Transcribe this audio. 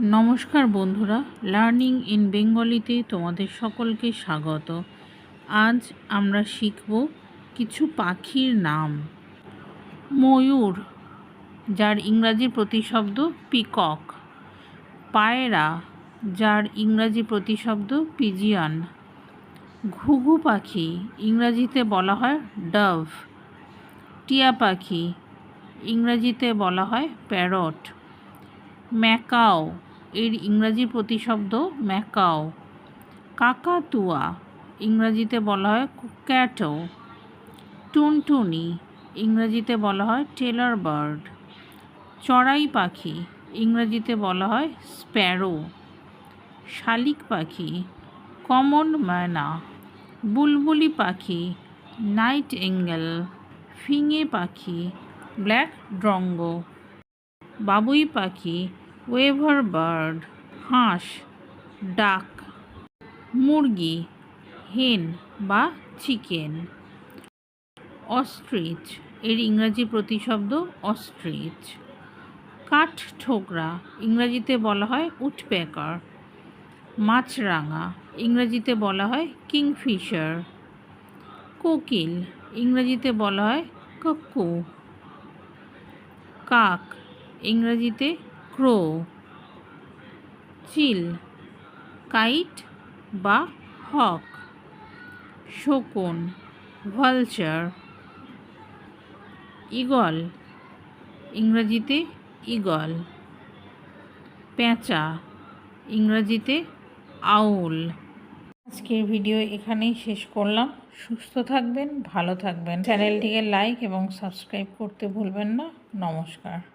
নমস্কার বন্ধুরা, learning in বেঙ্গলিতে তোমাদের সকলকে স্বাগত। আজ আমরা শিখব কিছু পাখির নাম। ময়ূর, যার ইংরাজি প্রতিশব্দ পিকক। পায়রা, যার ইংরাজি প্রতিশব্দ পিজিয়ান। ঘুঘু পাখি, ইংরাজিতে বলা হয় ডাভ। টিয়া পাখি, ইংরাজিতে বলা হয় প্যারট। ম্যাকাও এর ইংরাজি প্রতিশব্দ ম্যাকাও। কাকাতুয়া, ইংরাজিতে বলা হয় ক্যাটো টুনটুনি, ইংরাজিতে বলা হয় টেলার বার্ড। চড়াই পাখি, ইংরাজিতে বলা হয় স্প্যারো। শালিক পাখি, কমন ম্যানা। বুলবুলি পাখি, নাইট এঙ্গেল। ফিঙে পাখি, ব্ল্যাক ড্রঙ্গ। বাবুই পাখি ওয়েভার বার্ড, হাঁস, ডাক, মুরগি হেন বা চিকেন। অস্ট্রিচ, এর ইংরাজি প্রতিশব্দ অস্ট্রিচ। কাঠ ঠোকরা, ইংরাজিতে বলা হয় উটপ্যাকার মাছরাঙা, ইংরাজিতে বলা হয় কিংফিশার। কোকিল, ইংরাজিতে বলা হয় কাক্কু কাক, ইংরাজিতে ক্রো। চিল, কাইট বা হক। শকুন, ভালচার। ইগল, ইংরাজিতে ইগল। পেঁচা ইংরাজিতে আউল। আজকের ভিডিও এখানেই শেষ করলাম। সুস্থ থাকবেন, ভালো থাকবেন। চ্যানেলটিকে লাইক এবং সাবস্ক্রাইব করতে ভুলবেন না। নমস্কার।